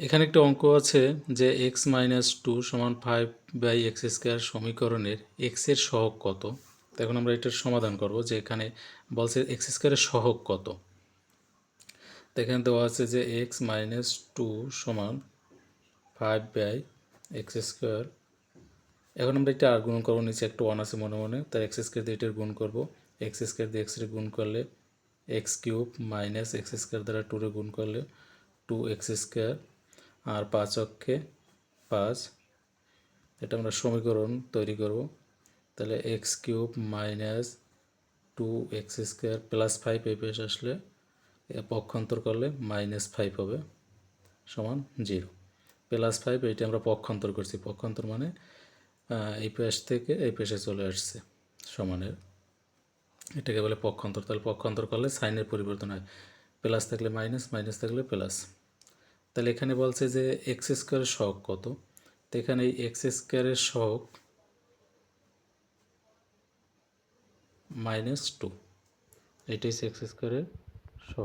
এখানে একটা অঙ্ক আছে যে এক্স মাইনাস টু সমান ফাইভ বাই এক্স স্কোয়ার সমীকরণের এক্সের সহগ কত? এখন আমরা এটার সমাধান করব যে এখানে বলছে এক্স স্কোয়ারের সহগ কত? এখানে দেওয়া আছে যে এক্স মাইনাস টু সমান ফাইভ বাই এক্স স্কোয়ার এখন আমরা এটা আর গুণ করব, নিচে একটা ওয়ান আছে মনে মনে। তার এক্স স্কোয়ার দিয়ে এটার গুণ করব। এক্স স্কোয়ার দিয়ে এক্সের গুণ করলে x cube minus x square দ্বারা টুরে গুণ করলে টু এক্স স্কোয়ার আর পাঁচ অক্ষে পাঁচ। এটা আমরা সমীকরণ তৈরি করব। তাহলে x cube minus two x square plus five এই পেশ আসলে পক্ষান্তর করলে মাইনাস ফাইভ হবে সমান জিরো। প্লাস ফাইভ এইটা আমরা পক্ষান্তর করছি। পক্ষান্তর মানে এই পেশ থেকে এই পেশে চলে আসছে সমানের। এটাকে বলে পক্ষান্তর। তাহলে পক্ষান্তর করলে সাইনের পরিবর্তন হয়। প্লাস থাকলে মাইনাস মাইনাস থাকলে প্লাস। তাহলে এখানে বলছে যে এক্স স্কোয়ারের শখ কত? তো এখানে এই এক্স স্কোয়ারের শখ মাইনাস টু এটাই হচ্ছে এক্স স্কোয়ারের